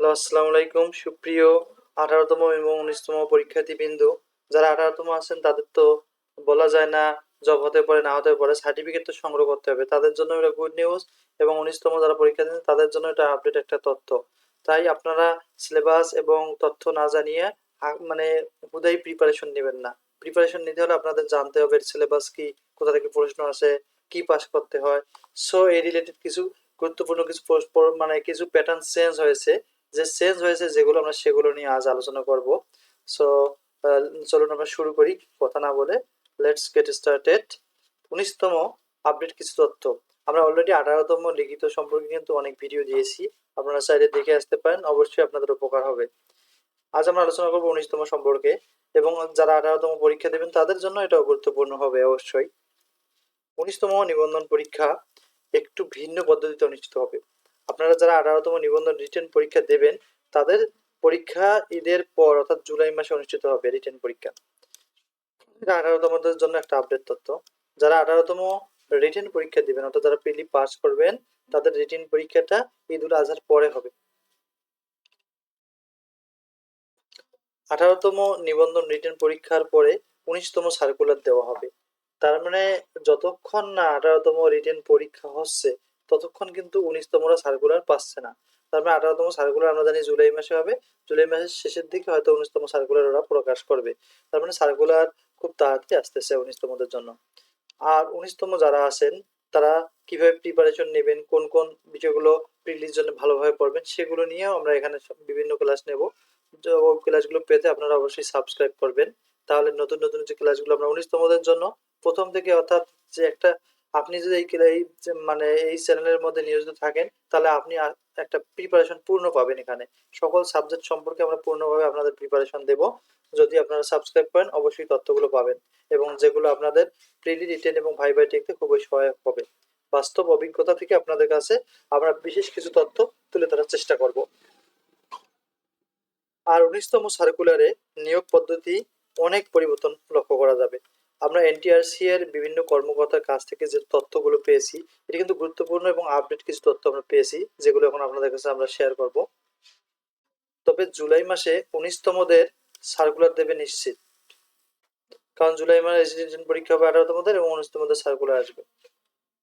Hello, আসসালামু আলাইকুম। সুপ্রিয় আঠারোতম এবং উনিশতম পরীক্ষার্থী বিন্দু যারা আঠারোতম আছেন, তাদের তো বলা যায় না জব হতে পারে, না হতে পারে সার্টিফিকেট তো সংগ্রহ করতে হবে। তাদের জন্য এটা গুড নিউজ এবং উনিশতম যারা পরীক্ষা দিচ্ছেন তাদের জন্য এটা আপডেট একটা তথ্য। তাই আপনারা সিলেবাস এবং তথ্য না জানিয়ে মানে হুদাই প্রিপারেশন নেবেন না। প্রিপারেশন নিতে হলে আপনাদের জানতে হবে সিলেবাস কি, কোথা থেকে প্রশ্ন আসে, কি পাস করতে হয়। সো এই রিলেটেড কিছু গুরুত্বপূর্ণ কিছু মানে কিছু প্যাটার্ন চেঞ্জ হয়েছে। যে চেঞ্জ হয়েছে যেগুলো আমরা সেগুলো নিয়ে আজ আলোচনা করব। সো চলুন আমরা শুরু করি কথা না বলে। লেটস গেট স্টার্টেড উনিশতম আপডেট কিছু তথ্য। আমরা অলরেডি আঠারোতম লিখিত সম্পর্কে কিন্তু অনেক ভিডিও দিয়েছি। আপনারা চাইলে দেখে আসতে পারেন, অবশ্যই আপনাদের উপকার হবে। আজ আমরা আলোচনা করব উনিশতম সম্পর্কে এবং যারা আঠারোতম পরীক্ষা দেবেন তাদের জন্য এটাও গুরুত্বপূর্ণ হবে অবশ্যই। উনিশতম নিবন্ধন পরীক্ষা একটু ভিন্ন পদ্ধতিতে অনুষ্ঠিত হবে। আপনারা যারা আঠারোতম নিবন্ধন রিটেন পরীক্ষা দেবেন, তাদের পরীক্ষা ঈদের পর, অর্থাৎ জুলাই মাসে অনুষ্ঠিত হবে রিটেন পরীক্ষা। আঠারোতমদের জন্য একটা আপডেট তথ্য। যারা আঠারোতম রিটেন পরীক্ষা দিবেন, অর্থাৎ যারা প্রিলি পাস করবেন, তাদের রিটেন পরীক্ষাটা ঈদ উল আজহার পরে হবে। আঠারোতম নিবন্ধন রিটেন পরীক্ষার পরে উনিশতম সার্কুলার দেওয়া হবে। তার মানে যতক্ষণ না আঠারোতম রিটেন পরীক্ষা হচ্ছে ততক্ষণ কিন্তু উনিশতমরা সার্কুলার পাচ্ছে না। তার মানে আঠারোতম সার্কুলার আমরা জানি জুলাই মাসে হবে। জুলাই মাসের শেষের দিকে হয়তো উনিশতম সার্কুলার ওরা প্রকাশ করবে। তার মানে সার্কুলার খুব তাড়াতাড়ি আসতেছে উনিশতমদের জন্য। আর উনিশতম যারা আছেন, তারা কীভাবে প্রিপারেশন নেবেন, কোন কোন বিষয়গুলো প্রিলির জন্য ভালোভাবে পড়বেন, সেগুলো নিয়েও আমরা এখানে বিভিন্ন ক্লাস নেব। ক্লাসগুলো পেতে আপনারা অবশ্যই সাবস্ক্রাইব করবেন। তাহলে নতুন নতুন যে ক্লাসগুলো আমরা উনিশতমদের জন্য প্রথম থেকে অর্থাৎ যে একটা আপনি যদি এই মানে এই চ্যানেলের মধ্যে নিয়োজিত থাকেন, তাহলে আপনি একটা প্রিপারেশন পূর্ণ পাবেন এখানে। সকল সাবজেক্ট সম্পর্কে আমরা পূর্ণভাবে আপনাদের প্রিপারেশন দেব। যদি আপনারা সাবস্ক্রাইব করেন, অবশ্যই তথ্যগুলো পাবেন এবং যেগুলো আপনাদের প্রিলি রিটেন এবং ভাইবাই টেকতে খুবই সহায়ক হবে। বাস্তব অভিজ্ঞতা থেকে আপনাদের কাছে আমরা বিশেষ কিছু তথ্য তুলে ধরার চেষ্টা করব। আর উনিশতম সার্কুলারে নিয়োগ পদ্ধতি অনেক পরিবর্তন লক্ষ্য করা যাবে। আমরা এনটিআরসি এর বিভিন্ন কর্মকর্তার কাছ থেকে যে তথ্যগুলো পেয়েছি, এটা কিন্তু গুরুত্বপূর্ণ এবং আপডেট কিছু তথ্য আমরা পেয়েছি, যেগুলো এখন আপনাদের কাছে আমরা শেয়ার করব। তবে জুলাই মাসে উনিশতমদের সার্কুলার দেবে নিশ্চিত। কারণ জুলাই মাসে রেজিস্ট্রেশন পরীক্ষা হবে আঠারোতমদের এবং উনিশতমদের সার্কুলার আসবে।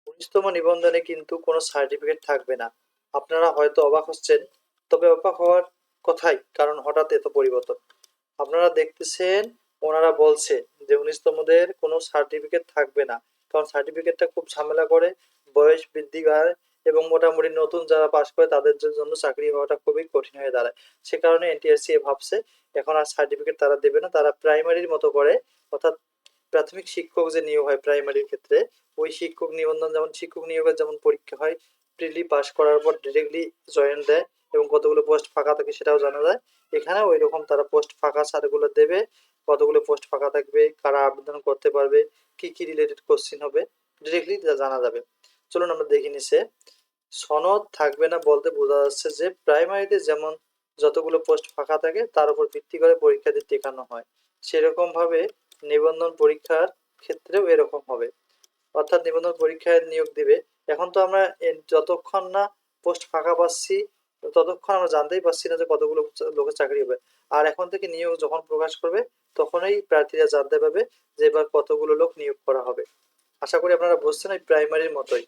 উনিশতম নিবন্ধনে কিন্তু কোনো সার্টিফিকেট থাকবে না। আপনারা হয়তো অবাক হচ্ছেন, তবে অবাক হওয়ার কথাই, কারণ হঠাৎ এত পরিবর্তন। আপনারা দেখতেছেন, ওনারা বলছে যে উনিশতমদের কোনো সার্টিফিকেট থাকবে না। কারণ সার্টিফিকেটটা খুব ঝামেলা করে, বয়স বৃদ্ধি পায় এবং মোটামুটি নতুন যারা পাশ করে তাদের জন্য চাকরি হওয়াটা খুবই কঠিন হয়ে দাঁড়ায়। সে কারণে এনটিএসসি ভাবছে, এখন আর সার্টিফিকেট তারা দেবে না, তারা প্রাইমারির মতো করে, অর্থাৎ প্রাথমিক শিক্ষক যে নিয়োগ হয় প্রাইমারির ক্ষেত্রে, ওই শিক্ষক নিবন্ধন যেমন, শিক্ষক নিয়োগের যেমন পরীক্ষা হয় প্রিলি পাস করার পর ডিরেক্টলি জয়েন দেয় এবং কতগুলো পোস্ট ফাঁকা থাকে সেটাও জানা যায়। এখানে ওই রকম তারা পোস্ট ফাঁকা সারগুলো দেবে কতগুলো পোস্ট ফাঁকা থাকবে, কারা আবেদন করতে পারবে, কি কি রিলেটেড কোশ্চিন হবে ডিরেক্টলি জানা যাবে। চলুন আমরা দেখে নিছে সনদ থাকবে না বলতে বোঝা যাচ্ছে যে প্রাইমারিতে যেমন যতগুলো পোস্ট ফাঁকা থাকে, তার উপর ভিত্তি করে পরীক্ষাতে টেকানো হয়। সেরকম ভাবে নিবন্ধন পরীক্ষার ক্ষেত্রেও এরকম হবে। অর্থাৎ নিবন্ধন পরীক্ষায় নিয়োগ দিবে। এখন তো আমরা যতক্ষণ না পোস্ট ফাঁকা পাচ্ছি, ততক্ষণ আমরা জানতেই পারছি না যে কতগুলো লোকের চাকরি হবে। আর এখন থেকে নিয়োগ যখন প্রকাশ করবে, তখনই প্রার্থীরা জানতে পারবে যে এবার কতগুলো লোক নিয়োগ করা হবে। আশা করি আপনারা বুঝছেন এই প্রাইমারির মতোই।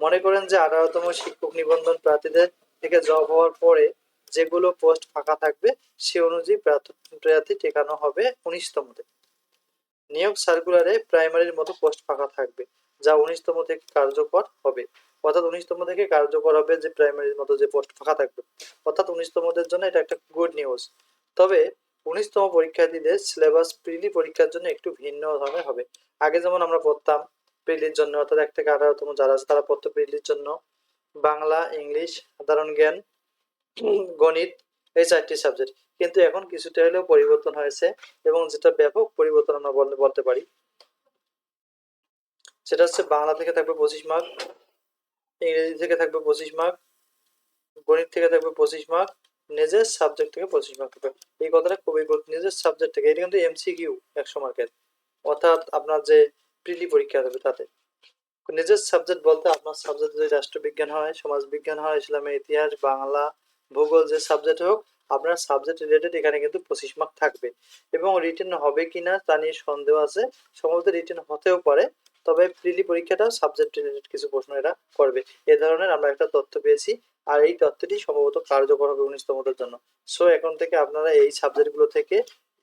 মনে করেন যে আঠারোতম শিক্ষক নিবন্ধন প্রার্থীদের থেকে জব হওয়ার পরে যেগুলো পোস্ট ফাঁকা থাকবে, সে অনুযায়ী প্রার্থ- টেকানো হবে উনিশতমতে। নিয়োগ সার্কুলারে প্রাইমারির মতো পোস্ট ফাঁকা থাকবে। যা উনিশতম থেকে কার্যকর হবে। অর্থাৎ উনিশতম থেকে কার্যকর হবে যে প্রাইমারির মতো যে পোস্ট ফাঁকা থাকবে। অর্থাৎ উনিশতমদের জন্য এটা একটা গুড নিউজ তবে উনিশতম পরীক্ষার্থীদের সিলেবাস প্রিলি পরীক্ষার জন্য একটু ভিন্ন ধরনের হবে। আগে যেমন আমরা পড়তাম প্রিলির জন্য, অর্থাৎ এক থেকে আঠারোতম যারা আছে তারা পড়তো প্রিলির জন্য। বাংলা, ইংলিশ, সাধারণ জ্ঞান, গণিত এই চারটি সাবজেক্ট কিন্তু এখন কিছুটা হলেও পরিবর্তন হয়েছে এবং যেটা ব্যাপক পরিবর্তন আমরা বলতে পারি। সেটা হচ্ছে বাংলা থেকে থাকবে পঁচিশ মার্ক ইংরেজি থেকে থাকবে পঁচিশ মার্ক গণিত থেকে থাকবে পঁচিশ মার্ক নিজের সাবজেক্ট থেকে পঁচিশ মার্ক থাকবে। এই কথাটা খুবই গুরুত্ব, নিজের সাবজেক্ট থেকে। এটা কিন্তু এমসিকিউ একশো মার্কের অর্থাৎ আপনার যে প্রিলি পরীক্ষা হবে তাতে। নিজের সাবজেক্ট বলতে আপনার সাবজেক্ট যদি রাষ্ট্রবিজ্ঞান হয়, সমাজবিজ্ঞান হয় ইসলামের ইতিহাস, বাংলা, ভূগোল, যে সাবজেক্ট হোক, আপনার সাবজেক্ট রিলেটেড এখানে কিন্তু পঁচিশ মার্ক থাকবে। এবং রিটেন হবে কি না তা নিয়ে সন্দেহ আছে। সম্ভবত রিটেন হতেও পারে। তবে প্রিলি পরীক্ষাটা সাবজেক্ট রিলেটেড কিছু প্রশ্ন এরা করবে। এ ধরনের আমরা একটা তথ্য পেয়েছি আর এই তথ্যটি সম্ভবত কার্যকর হবে উনিশতমদের জন্য। সো এখন থেকে আপনারা এই সাবজেক্টগুলো থেকে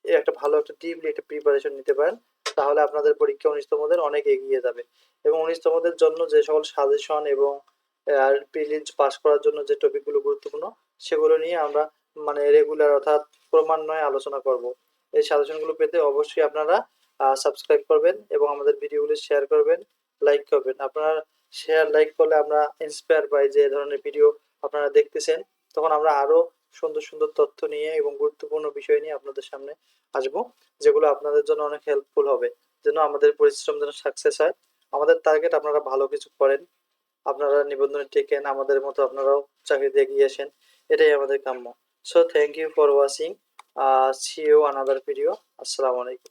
একটা ভালো একটা ডিপলি একটা প্রিপারেশন নিতে পারেন, তাহলে আপনাদের পরীক্ষা উনিশতমদের অনেক এগিয়ে যাবে। এবং উনিশতমদের জন্য যে সকল সাজেশন এবং, আর প্রিলিজ পাস করার জন্য যে টপিকগুলো গুরুত্বপূর্ণ, সেগুলো নিয়ে আমরা মানে রেগুলার অর্থাৎ ক্রমান্বয়ে আলোচনা করব। এই সাজেশনগুলো পেতে অবশ্যই আপনারা সাবস্ক্রাইব করবেন এবং আমাদের ভিডিওগুলো শেয়ার করবেন লাইক করবেন। আপনারা শেয়ার লাইক করলে আমরা ইন্সপায়ার পাই যে ধরনের ভিডিও আপনারা দেখতেছেন, তখন আমরা আরও সুন্দর সুন্দর তথ্য নিয়ে এবং গুরুত্বপূর্ণ বিষয় নিয়ে আপনাদের সামনে আসব, যেগুলো আপনাদের জন্য অনেক হেল্পফুল হবে। যেন আমাদের পরিশ্রম যেন সাকসেস হয়। আমাদের টার্গেট আপনারা ভালো কিছু করেন, আপনারা নিবন্ধনে টেকেন, আমাদের মতো আপনারাও চাকরিতে এগিয়ে আসেন, এটাই আমাদের কাম্য। So thank you for watching see you another video আসসালামু আলাইকুম।